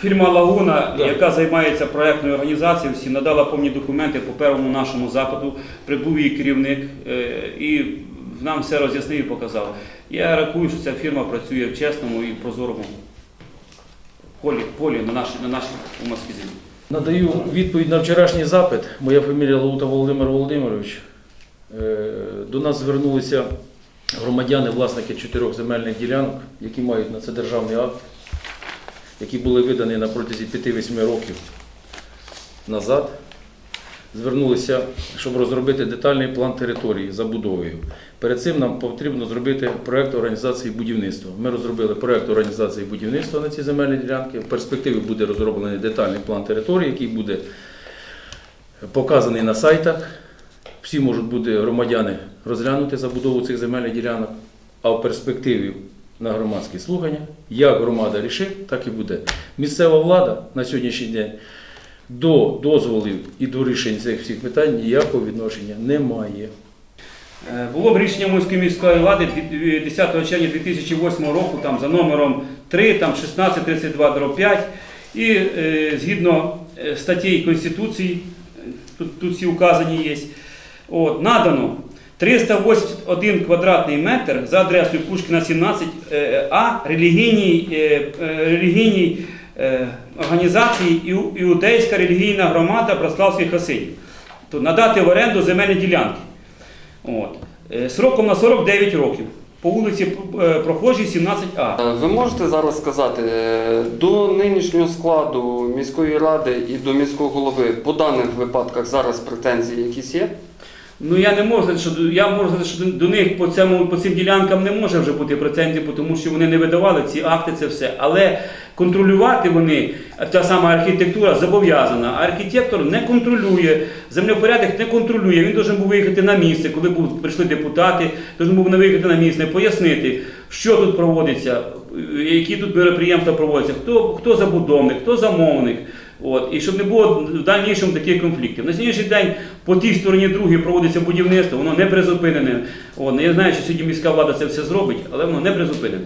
Фірма Лагуна, Да. яка займається проектною організацією, всі надала повні документи по першому нашому запиту. Прибув її керівник е, і нам все роз'яснив і показав. Я рахую, що ця фірма працює в чесному і прозорому полі, полі на нашій на нашій уманській землі. Надаю відповідь на вчорашній запит. Моя фамілія Лаута Володимир Володимирович. Е, До нас звернулися громадяни, власники чотирьох земельних ділянок, які мають на це державний акт, які були видані на протязі 5-8 років назад. Звернулися, щоб розробити детальний план території забудовою. Перед цим нам потрібно зробити проєкт організації будівництва. Ми розробили проєкт організації будівництва на ці земельні ділянки. В перспективі буде розроблений детальний план території, який буде показаний на сайтах. Всі можуть бути громадяни розглянути забудову цих земельних ділянок, а в перспективі на громадські слухання, як громада рішить, так і буде. Місцева влада на сьогоднішній день до дозволів і до рішень цих всіх питань ніякого відношення не має. Е, Було рішення Муської міської влади 10 червня 2008 року там, за номером 3, там 1632 5 і е, згідно е, статей Конституції, е, тут, тут всі указані є, от, надано 381 квадратний метр за адресою Пушкіна 17 е, релігійній, е, е, релігійній організації Іудейська релігійна громада Браславських хасидів. То надати в оренду земельні ділянки. От. Сроком на 49 років. По вулиці Прохожій 17А. Е, Ви можете зараз сказати до нинішнього складу міської ради і до міського голови по даних випадках зараз претензії якісь є? Ну я не можу сказати, що я можу сказати, що до, них по цьому по цим ділянкам не може вже бути процентів, тому що вони не видавали ці акти, це все. Але контролювати вони, та сама архітектура зобов'язана. Архітектор не контролює, землепорядок не контролює. Він должен був виїхати на місце, коли був, прийшли депутати, должен був виїхати на місце, пояснити, що тут проводиться, е, які тут мероприємства проводяться, хто, хто забудовник, хто замовник. От, і щоб не було в дальнішому таких конфліктів. На сьогоднішній день по тій стороні другій проводиться будівництво, воно не призупинене. От, я знаю, що сьогодні міська влада це все зробить, але воно не призупинене.